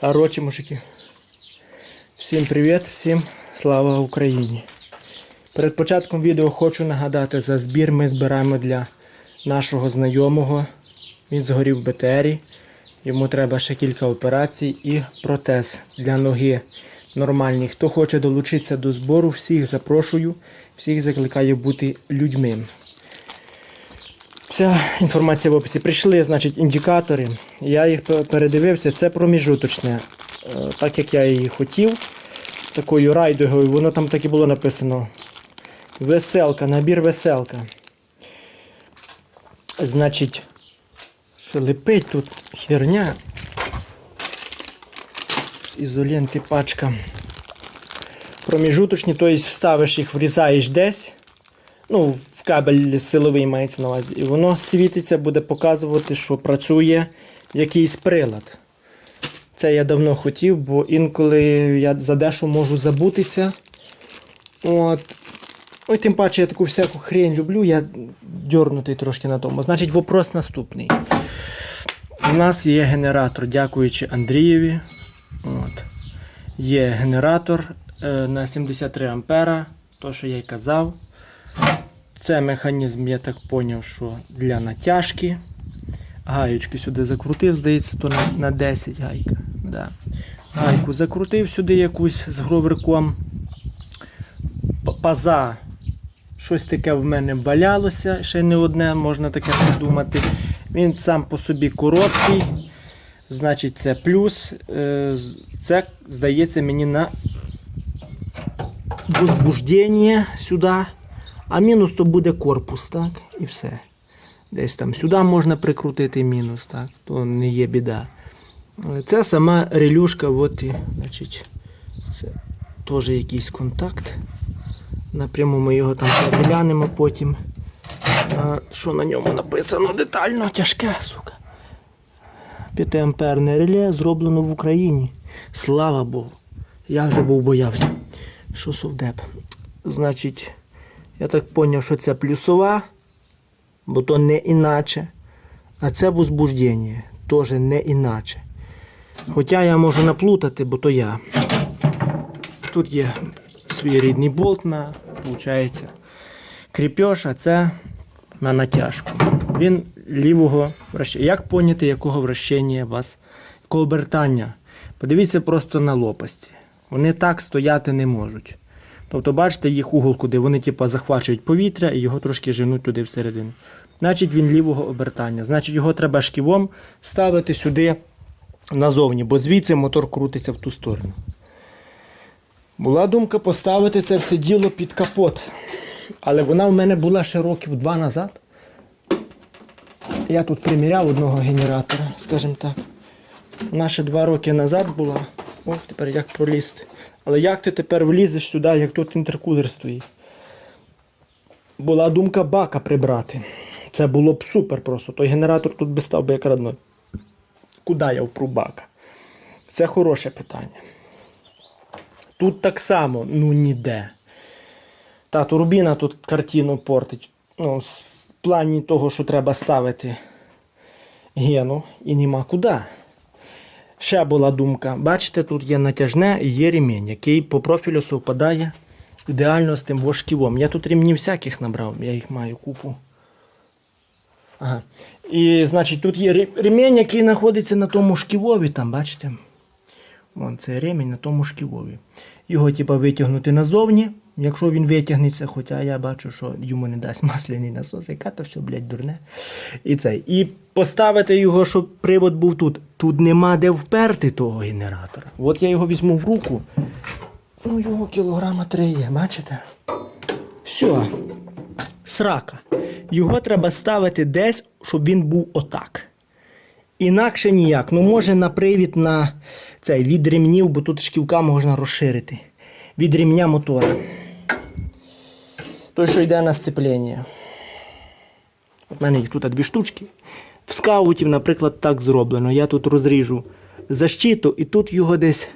Короче, мужики. Всім привіт, всім слава Україні. Перед початком відео хочу нагадати за збір ми збираємо для нашого знайомого. Він згорів в БТРі. Йому треба ще кілька операцій і протез для ноги нормальний. Хто хоче долучитися до збору, всіх запрошую, всіх закликаю бути людьми. Вся інформація в описі. Прийшли, значить, індикатори. Я їх передивився. Це проміжуточне. Е, Так як я її хотів, такою райдугою, воно там так і було написано. Веселка, набір веселка. Значить, що лепить тут херня. Ізоленти пачка. Проміжуточні, тобто вставиш їх, врізаєш десь. Ну, кабель силовий мається на увазі. І воно світиться, буде показувати, що працює якийсь прилад. Це я давно хотів, бо інколи я за дещо можу забутися. От. Ой, тим паче я таку всяку хрень люблю, я дьорнутий трошки на тому. Значить, вопрос наступний. У нас є генератор, дякуючи Андрієві. От. Є генератор е, на 73 ампера, то, що я й казав. Це механізм, я так зрозумів, що для натяжки. Гаючки сюди закрутив, здається, то на, на 10 гайка. Да. Гайку закрутив сюди якусь з гроверком. Паза. Щось таке в мене валялося, ще не одне, можна таке придумати. Він сам по собі короткий. Значить, це плюс. Е, Це, здається, мені на возбуждення сюди. А мінус то буде корпус, так? І все. Десь там сюди можна прикрутити мінус, так? То не є біда. Це сама релюшка, от і, значить, це теж якийсь контакт. Напряму ми його там переглянемо потім. А, що на ньому написано детально, тяжке, сука. 5 амперне реле зроблено в Україні. Слава Богу. Я вже був боявся. Що совдеп? Значить, я так зрозумів, що це плюсова, бо то не іначе. А це возбуждення, теж не іначе. Хоча я можу наплутати, бо то я. Тут є свій рідний болт на, виходить, кріпеж, а це на натяжку. Він лівого вращення. Як поняти, якого вращення у вас, якого обертання? Подивіться просто на лопасті. Вони так стояти не можуть. Тобто, бачите їх угол, куди вони типу, захвачують повітря і його трошки женуть туди всередину. Значить, він лівого обертання. Значить, його треба шківом ставити сюди назовні, бо звідси мотор крутиться в ту сторону. Була думка поставити це все діло під капот. Але вона в мене була ще років два назад. Я тут приміряв одного генератора, скажімо так. Вона ще два роки назад була. О, тепер як пролізти. Але як ти тепер влізеш сюди, як тут інтеркулер стоїть? Була думка бака прибрати. Це було б супер просто. Той генератор тут би став би як родной. Куди я впру бака? Це хороше питання. Тут так само, ну ніде. Та турбіна тут картину портить. Ну, в плані того, що треба ставити гену і нема куди. Ще була думка. Бачите, тут є натяжне і є ремінь, який по профілю совпадає ідеально з тим вошківом. Я тут ремнів всяких набрав, я їх маю купу. Ага. І, значить, тут є ре- ремінь, який знаходиться на тому шківові, там, бачите? Вон це ремінь на тому шківові. Його, типа, витягнути назовні, якщо він витягнеться, хоча я бачу, що йому не дасть масляний насос, яка то все, блядь, дурне. І цей. І поставити його, щоб привод був тут. Тут нема де вперти того генератора. От я його візьму в руку. Ну, його кілограма три є, бачите? Все. Срака. Його треба ставити десь, щоб він був отак. Інакше ніяк. Ну, може на привід на цей від ремнів, бо тут шківка можна розширити. Від ремня мотора. Той, що йде на сцеплення. От в мене їх тут дві штучки. В скаутів, наприклад, так зроблено. Я тут розріжу защиту і тут його десь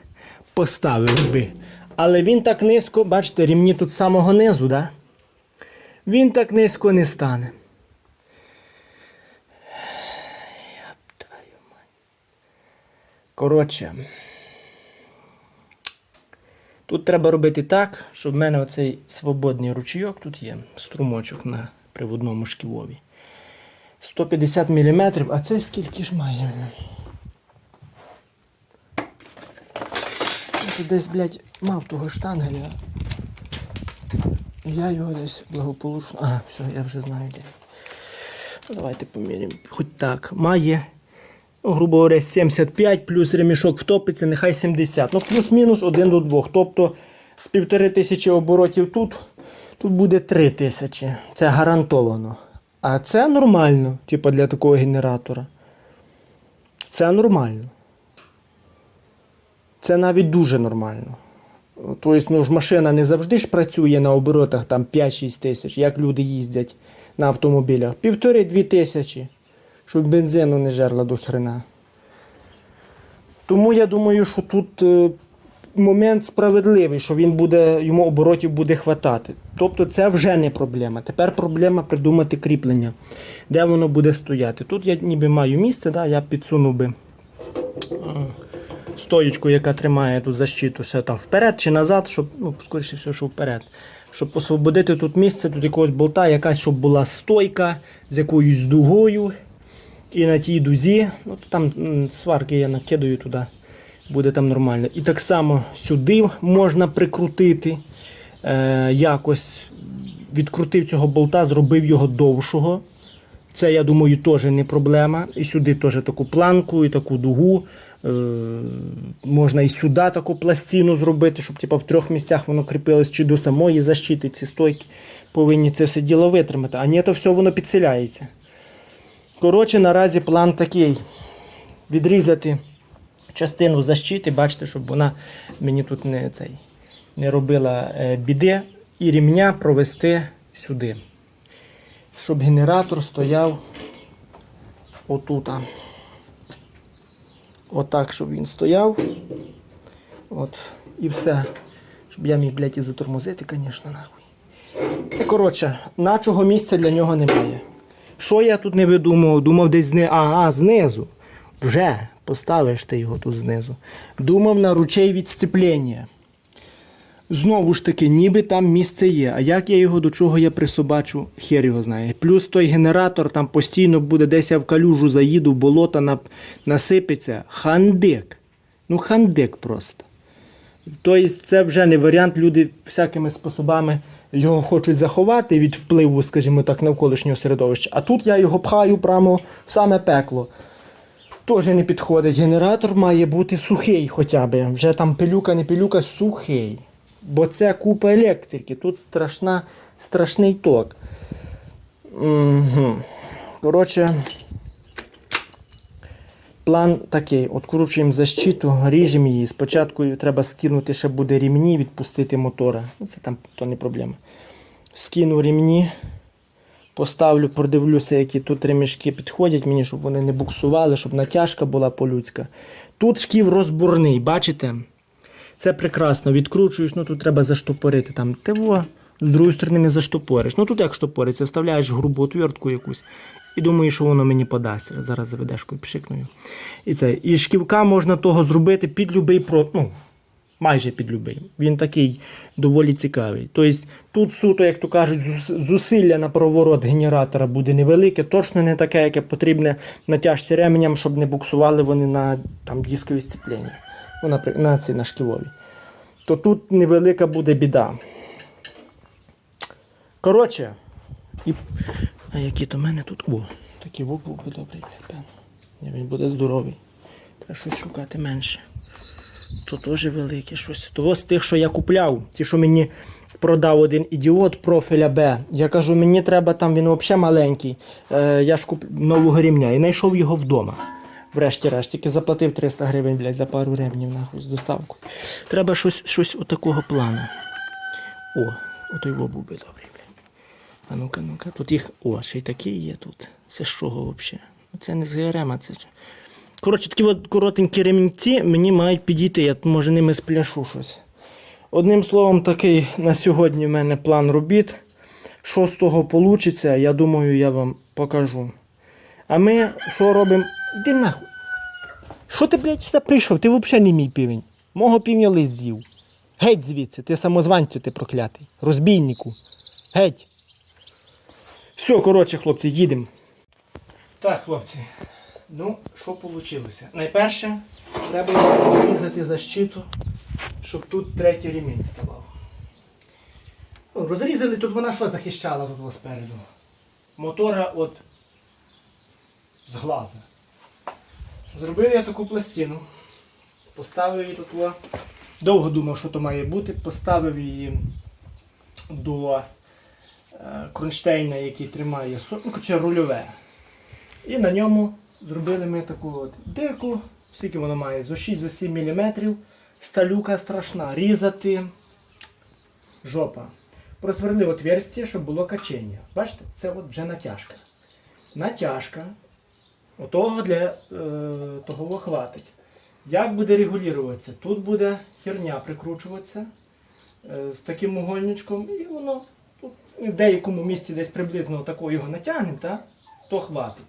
поставив би. Але він так низько, бачите, ремні тут з самого низу, да? він так низько не стане. Коротше, Тут треба робити так, щоб в мене оцей свободний ручійок тут є, струмочок на приводному шківові. 150 мм, а це скільки ж має? Тут десь, блядь, мав того штангеля. Я його десь благополучно. А, все, я вже знаю де. Ну, давайте поміряємо. Хоч так. Має, грубо говоря, 75 плюс ремішок втопиться, нехай 70. Ну, плюс-мінус 1 до 2. Тобто з півтори тисячі оборотів тут, тут буде 3 тисячі. Це гарантовано. А це нормально, типу для такого генератора. Це нормально. Це навіть дуже нормально. Тобто, ну ж машина не завжди ж працює на оборотах там 5-6 тисяч, як люди їздять на автомобілях. Півтори-дві тисячі, щоб бензину не жерла до хрена. Тому я думаю, що тут е, момент справедливий, що він буде, йому оборотів буде хватати. Тобто це вже не проблема. Тепер проблема придумати кріплення, де воно буде стояти. Тут я ніби маю місце, да, я підсунув би е, стоєчку, яка тримає тут защиту, ще там вперед чи назад, щоб, ну, скоріше все, що вперед. Щоб освободити тут місце, тут якогось болта, якась, щоб була стойка з якоюсь дугою. І на тій дузі, то там сварки я накидаю туди, буде там нормально. І так само сюди можна прикрутити. Е, якось відкрутив цього болта, зробив його довшого. Це, я думаю, теж не проблема. І сюди теж таку планку, і таку дугу. Е, можна і сюди таку пластину зробити, щоб типу, в трьох місцях воно кріпилось чи до самої защити. Ці стойки повинні це все діло витримати. А ні, то все воно підселяється. Коротше, наразі план такий: відрізати частину защити, бачите, щоб вона мені тут не, цей, не робила е, біди, і рівня провести сюди. Щоб генератор стояв отут. Отак, щоб він стояв. От, і все. Щоб я міг, блядь, і затормозити, звісно, нахуй. Коротше, начого місця для нього немає. Що я тут не видумав? Думав десь зни... а, а, знизу. Вже поставиш ти його тут знизу. Думав на ручей від сцеплення. Знову ж таки, ніби там місце є. А як я його до чого я присобачу, хер його знає. Плюс той генератор там постійно буде десь я в калюжу заїду, болото нап... насипеться. Хандик. Ну, хандик просто. Тобто це вже не варіант, люди всякими способами його хочуть заховати від впливу, скажімо так, навколишнього середовища. А тут я його пхаю прямо в саме пекло. Теж не підходить. Генератор має бути сухий хоча б. Вже там пилюка, не пилюка, сухий. Бо це купа електрики, тут страшна, страшний ток. Угу. Коротше, план такий: откручуємо защиту, ріжемо її. Спочатку треба скинути, ще буде рівні, відпустити мотора. Ну, Це там то не проблема. Скину рівні, поставлю, продивлюся, які тут ремішки підходять мені, щоб вони не буксували, щоб натяжка була по-людська. Тут шків розборний, бачите? Це прекрасно. Відкручуєш, ну тут треба заштопорити там ТВО, з другої сторони не заштопориш. Ну тут як штопориться, вставляєш грубу отвертку якусь і думаєш, що воно мені подасть. Зараз заведешкою пшикною. І. І шківка можна того зробити під любий про. Ну, майже під любий. Він такий доволі цікавий. Тобто тут суто, як то кажуть, зусилля на проворот генератора буде невелике, точно не таке, яке потрібне натяжці ременям, щоб не буксували вони на там, дискові сцеплення. Ну, на, ці, на шківові. То тут невелика буде біда. Коротше, і... а які в мене тут. О, такі вук був би добрий, певно. Він буде здоровий. Треба щось шукати менше. То теж велике щось. Того з тих, що я купляв, ті, що мені продав один ідіот профіля Б. Я кажу, мені треба там, він взагалі маленький. Е, я ж куп нового рівня і знайшов його вдома. Врешті-решт, тільки заплатив 300 гривень, блядь, за пару ремнів нахуй з доставку. Треба щось, щось отакого плану. О, ото його був би добрий. А ну-ка, ну-ка, тут їх. О, ще й такі є тут. Це з чого взагалі? Це не з ГРМ, а це. Коротше, такі от коротенькі ремінці мені мають підійти, я може ними спляшу щось. Одним словом, такий на сьогодні в мене план робіт. Що з того вийде, я думаю, я вам покажу. А ми що робимо? Іди нахуй. Що ти, блядь, сюди прийшов? Ти взагалі не мій півень. Мого півня лист з'їв. Геть звідси, ти самозванцю ти проклятий. Розбійнику. Геть. Все, коротше, хлопці, їдемо. Так, хлопці. Ну, що вийшло? Найперше, треба різати защиту, щоб тут третій ремінь ставав. Ну, розрізали, тут вона що захищала тут спереду? Мотора от з глаза. Зробив я таку пластину. Поставив її тут. Довго думав, що то має бути. Поставив її до кронштейна, який тримає со- ну, коротше, рульове. І на ньому зробили ми таку от дирку, скільки воно має, зо 6-7 мм. Сталюка страшна. Різати жопа. Просверлив отверстие, щоб було качення. Бачите, це от вже натяжка. Натяжка. Отого для е, того хватить. Як буде регулюватися? Тут буде херня прикручуватися е, з таким угольничком, і воно в деякому місці десь приблизно такого його натягнемо, так? то хватить.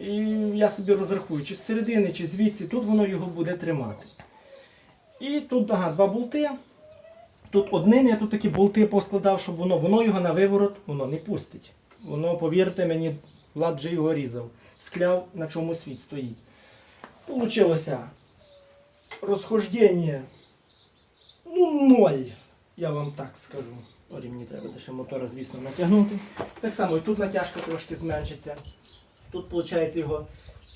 І я собі розрахую, чи з середини, чи звідси, тут воно його буде тримати. І тут ага, два болти. Тут одним я тут такі болти поскладав, щоб воно, воно його на виворот воно не пустить. Воно, повірте мені, Влад вже його різав. Скляв, на чому світ стоїть. Получилося розхождення ну, ноль, я вам так скажу. Мені треба ще мотора, звісно, натягнути. Так само і тут натяжка трошки зменшиться. Тут, виходить, його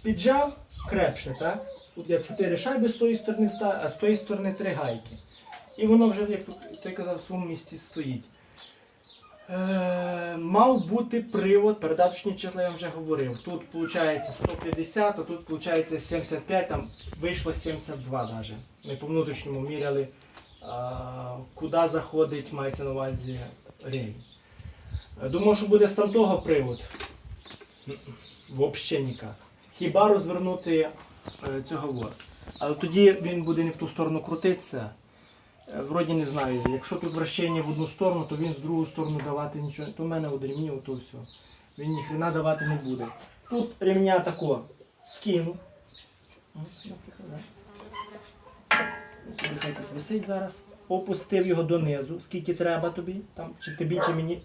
піджав крепше, так? Тут я 4 шайби з тої сторони встав, а з тої сторони 3 гайки. І воно вже, як той казав, в своєму місці стоїть. Е, мав бути привод, передаточні числа я вже говорив. Тут виходить 150, а тут виходить 75, там вийшло 72 навіть. Ми по внутрішньому міряли, куди заходить, мається на увазі рівень. Е, Думав, що буде з там того привод. Взагалі ніяк. Хіба розвернути е, цього вот. Але тоді він буде не в ту сторону крутитися. Е, Вроді не знаю, якщо тут вращення в одну сторону, то він з другу сторону давати нічого. То в мене от ремні, то все. Він ніхрена давати не буде. Тут ремня тако скинув. Хай тут висить зараз. Опустив його донизу, скільки треба тобі, там, чи тобі, чи мені.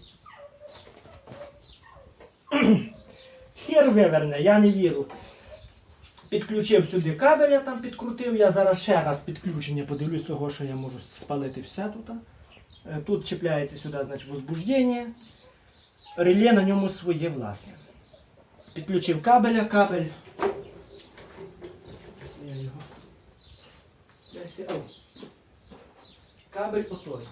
Хер виверне, я не вірю. Підключив сюди кабель, я там підкрутив. Я зараз ще раз підключення подивлюсь того, що я можу спалити все тут. Е, Тут чіпляється сюди, значить, возбуждення. Реле на ньому своє власне. Підключив кабеля, кабель. Я його. Десь, о. Кабель отой.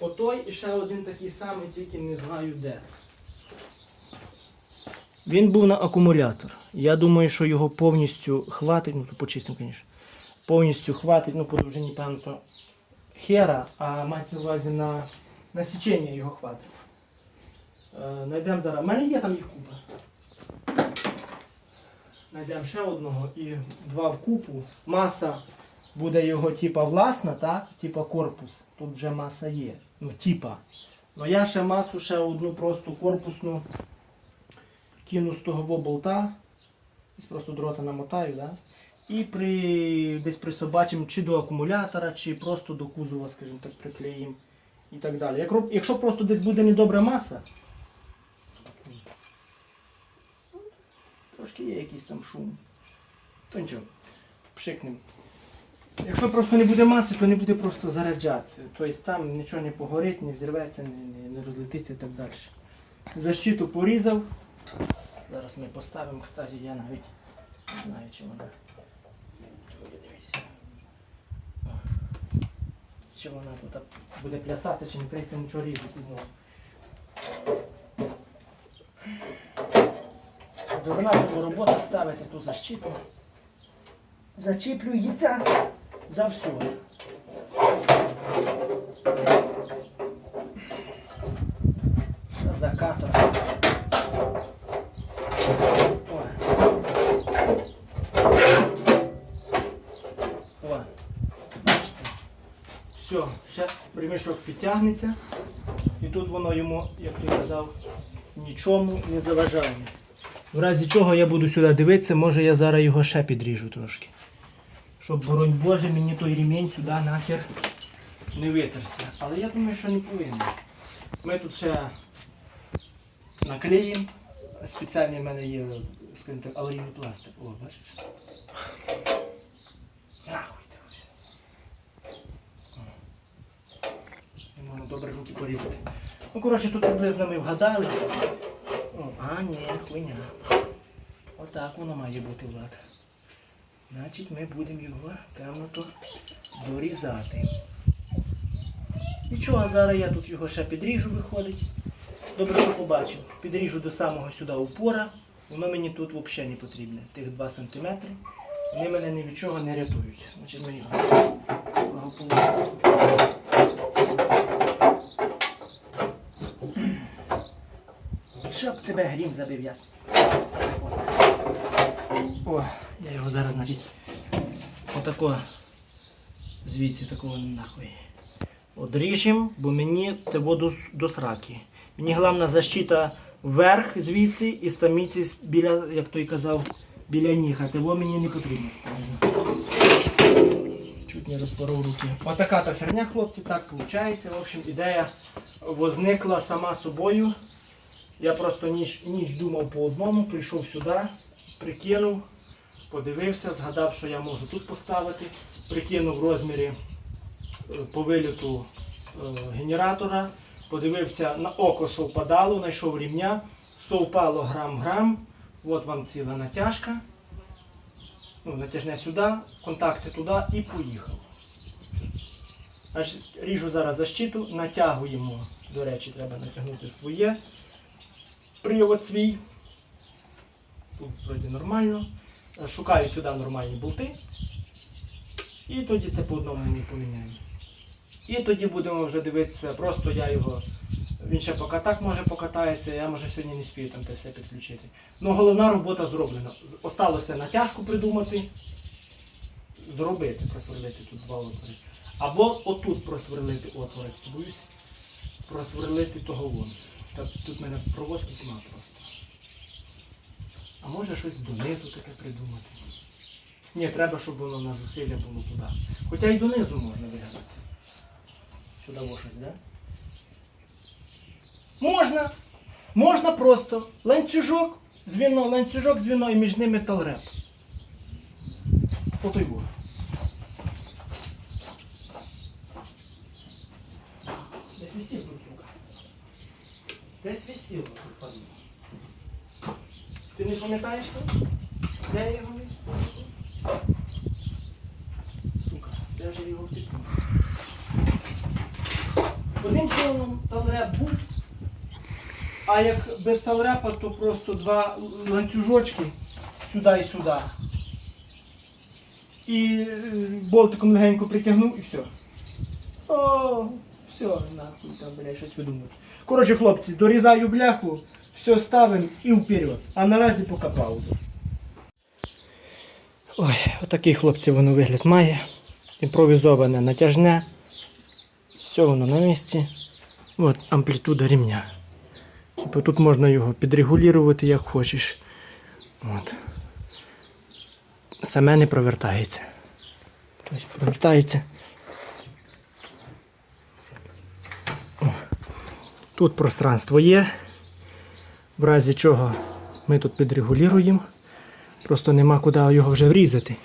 Отой і ще один такий самий, тільки не знаю де. Він був на акумулятор. Я думаю, що його повністю хватить, ну то почистимо, звісно. Повністю хватить, ну по довжині, певно, хера, а мається на увазі на, на січення його хватить. Е, Найдемо зараз. У мене є там їх купа. Найдемо ще одного і два в купу. Маса буде його типа власна, так? Типа корпус. Тут вже маса є. Ну, типа. Ну я ще масу, ще одну просто корпусну кину з того болта, ось просто дрота намотаю, да? і при, десь присобачимо чи до акумулятора, чи просто до кузова, скажімо так, приклеїмо і так далі. Як, якщо просто десь буде недобра маса, трошки є якийсь там шум, то нічого, пшикнемо. Якщо просто не буде маси, то не буде просто заряджати. Тобто там нічого не погорить, не взірветься, не, не, розлетиться і так далі. Защиту порізав. Зараз ми поставимо, кстати, я навіть не знаю, чи вона. Чи вона тут буде плясати, чи не прийдеться нічого різати знову. Дурна робота ставити ту защиту. Зачіплюється за все. Закатор. Все, ще примішок підтягнеться. І тут воно йому, як я казав, нічому не заважає. В разі чого я буду сюди дивитися, може я зараз його ще підріжу трошки. Щоб, боронь Боже, мені той ремінь сюди нахер не витерся. Але я думаю, що не повинен. Ми тут ще наклеїмо. Спеціальний в мене є, скажімо так, аварійний пластик. О, бачиш? Нахуй ти ось. Можна добре руки порізати. Ну, коротше, тут приблизно ми вгадали. О, а, ні, хуйня. Отак воно має бути, Влад. Значить, ми будемо його, певно, дорізати. Нічого, зараз я тут його ще підріжу, виходить. Добре, що побачив. Підріжу до самого сюди упора. Воно мені тут взагалі не потрібне. Тих 2 см. Вони мене ні від чого не рятують. Значить, ми його благополучно. Щоб тебе грім забив ясно. О, я його зараз, значить, отако звідси такого нахуй. Одріжем, бо мені це до, до сраки. Мені головна защита вверх звідси і стаміці біля, як той казав, біля ніг, а того мені не потрібно справді. Чуть не розпоров руки. Отака та херня, хлопці, так виходить. В общем, ідея возникла сама собою. Я просто ніч, ніч думав по одному, прийшов сюди, прикинув, подивився, згадав, що я можу тут поставити, прикинув розміри е, по виліту е, генератора, подивився на око совпадало, знайшов рівня, совпало грам-грам, от вам ціла натяжка. Ну, натяжне сюди, контакти туди і поїхав. Ріжу зараз защиту, натягуємо, до речі, треба натягнути своє привод свій. Тут вроді нормально. Е, Шукаю сюди нормальні болти. І тоді це по одному не поміняємо. І тоді будемо вже дивитися, просто я його. Він ще поки так може покатається, я може сьогодні не спію там те все підключити. Ну головна робота зроблена. Осталося натяжку придумати, зробити, просверлити тут два отвори. Або отут просверлити отвори. Боюсь, просверлити того вон. Тут в мене проводки тьма. А може щось донизу таке придумати. Ні, треба, щоб воно на зусилля було туди. Хоча і донизу можна виглядати. Сюди во щось, да? Можна! Можна просто ланцюжок, звіно, ланцюжок, звіно і між ними талреп. Ото й було. Десь висів тут, сука. Десь висів тут падло. Ти не пам'ятаєш? Де я його висів? Сука, де вже його втекнув? Одним словом, талреп був. А як без талрепа, то просто два ланцюжочки сюди і сюди. І е, болтиком легенько притягнув і все. О, все, нахуй там, бля, щось видумати. Коротше, хлопці, дорізаю бляху, все ставимо і вперед. А наразі поки пауза. Ой, отакий хлопці воно вигляд має. Імпровізоване натяжне. Все воно на місці. От амплітуда рівня. Типу тут можна його підрегулювати як хочеш. От. Саме не провертається. Тобто провертається. Тут пространство є. В разі чого ми тут підрегулюємо. Просто нема куди його вже врізати.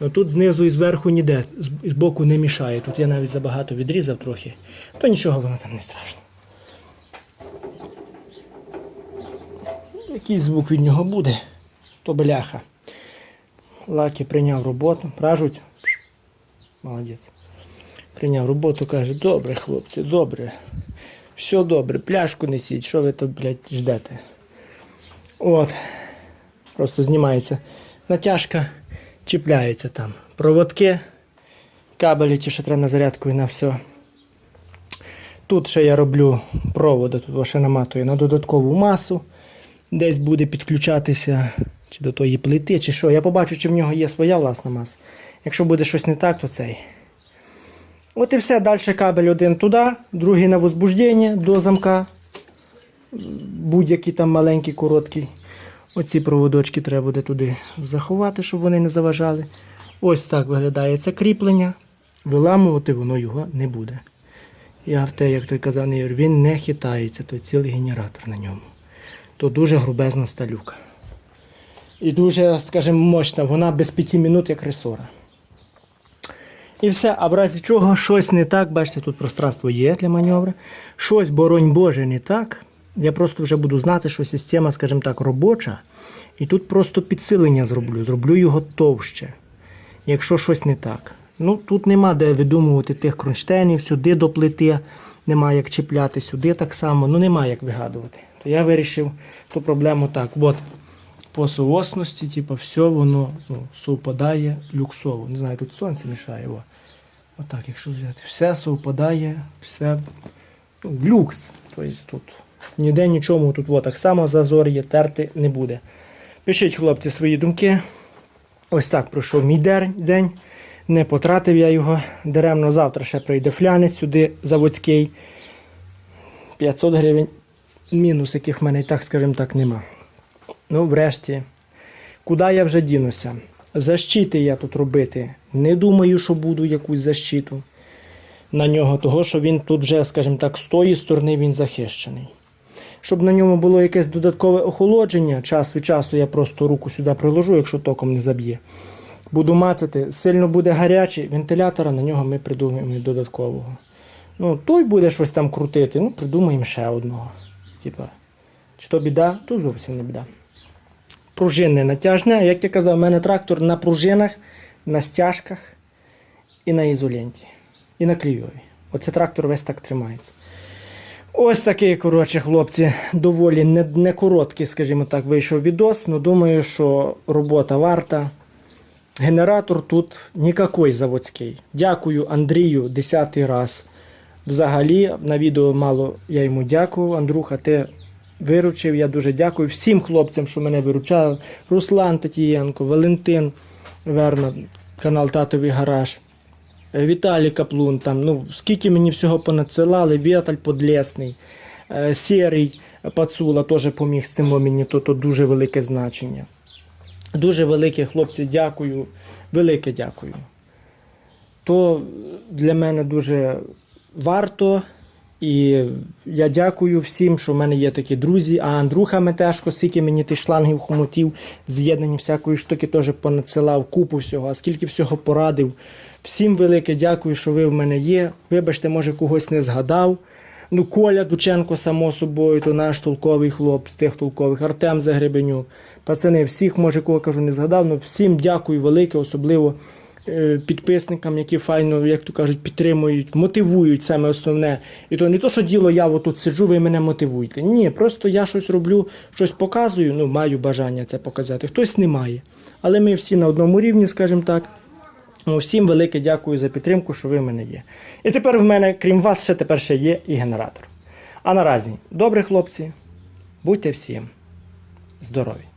Ну тут знизу і зверху ніде, з боку не мішає. Тут я навіть забагато відрізав трохи, то нічого воно там не страшно. Який звук від нього буде, то бляха. Лакі прийняв роботу, пражуть. Молодець. Прийняв роботу, каже, добре, хлопці, добре. Все добре, пляшку несіть, що ви тут, блядь, ждете? От. Просто знімається натяжка, чіпляється там. Проводки, кабелі, ті, що треба на зарядку і на все. Тут ще я роблю проводи, тут ще наматую на додаткову масу. Десь буде підключатися чи до тої плити, чи що. Я побачу, чи в нього є своя власна маса. Якщо буде щось не так, то цей. От і все. Далі кабель один туди, другий на возбуждення до замка. Будь-який там маленький, короткий. Оці проводочки треба буде туди заховати, щоб вони не заважали. Ось так виглядає це кріплення. виламувати воно його не буде. Я в те, як той казав, він не хитається, той цілий генератор на ньому. То дуже грубезна сталюка. І дуже, скажімо, мощна, вона без п'яти минут як ресора. І все, а в разі чого щось не так, бачите, тут пространство є для маневру. Щось, боронь Боже, не так. Я просто вже буду знати, що система, скажімо так, робоча. І тут просто підсилення зроблю, зроблю його товще. Якщо щось не так. Ну, тут нема де видумувати тих кронштейнів, сюди до плити, нема як чіпляти, сюди так само, ну нема як вигадувати. То я вирішив ту проблему так. От по соосності, типу, все воно ну, совпадає люксово. Не знаю, тут сонце мішає. О. Отак, якщо взяти, все совпадає, все ну, люкс. Тобто тут ніде нічому тут о, так само зазор є, терти не буде. Пишіть, хлопці, свої думки. Ось так пройшов мій день. Не потратив я його даремно. Завтра ще прийде флянець сюди заводський. 500 гривень мінус, яких в мене і так, скажімо так, нема. Ну, врешті, куди я вже дінуся? Защити я тут робити. Не думаю, що буду якусь защиту на нього, того що він тут вже, скажімо так, з тої сторони він захищений. Щоб на ньому було якесь додаткове охолодження, час від часу я просто руку сюди приложу, якщо током не заб'є. Буду мацати, сильно буде гарячий, вентилятора на нього ми придумаємо додаткового. Ну, той буде щось там крутити, ну, придумаємо ще одного. Типа, чи то біда, то зовсім не біда. Пружинне натяжне, як я казав, у мене трактор на пружинах, на стяжках і на ізоленті. І на клійові. Оце трактор весь так тримається. Ось такий, коротше, хлопці, доволі не, не короткий, скажімо так, вийшов відос. Ну, думаю, що робота варта. Генератор тут нікакий заводський. Дякую Андрію десятий раз. Взагалі, на відео мало я йому дякую. Андрюха, ти виручив. Я дуже дякую всім хлопцям, що мене виручали. Руслан Татієнко, Валентин Верна, канал Татовий Гараж. Е, Віталій Каплун, там, ну, скільки мені всього понадсилали, Віталь Подлесний, е, Сірий Пацула теж поміг з цим мені, то, то дуже велике значення. Дуже велике, хлопці, дякую, велике дякую. То для мене дуже варто. І я дякую всім, що в мене є такі друзі. А Андрюха Метешко, скільки мені тих шлангів, хомутів, з'єднання всякої штуки теж понадсилав купу всього, а скільки всього порадив. Всім велике дякую, що ви в мене є. Вибачте, може, когось не згадав. Ну, Коля Дученко, само собою, то наш толковий хлоп з тих толкових, Артем Загребенюк. Пацани, всіх, може, кого кажу, не згадав. Ну всім дякую велике, особливо підписникам, які файно, як то кажуть, підтримують, мотивують саме основне. І то не то, що діло, я отут сиджу, ви мене мотивуєте. Ні, просто я щось роблю, щось показую, ну, маю бажання це показати. Хтось не має. Але ми всі на одному рівні, скажімо так. Ну, всім велике дякую за підтримку, що ви в мене є. І тепер в мене, крім вас, ще тепер ще є і генератор. А наразі, добрі хлопці, будьте всім здорові!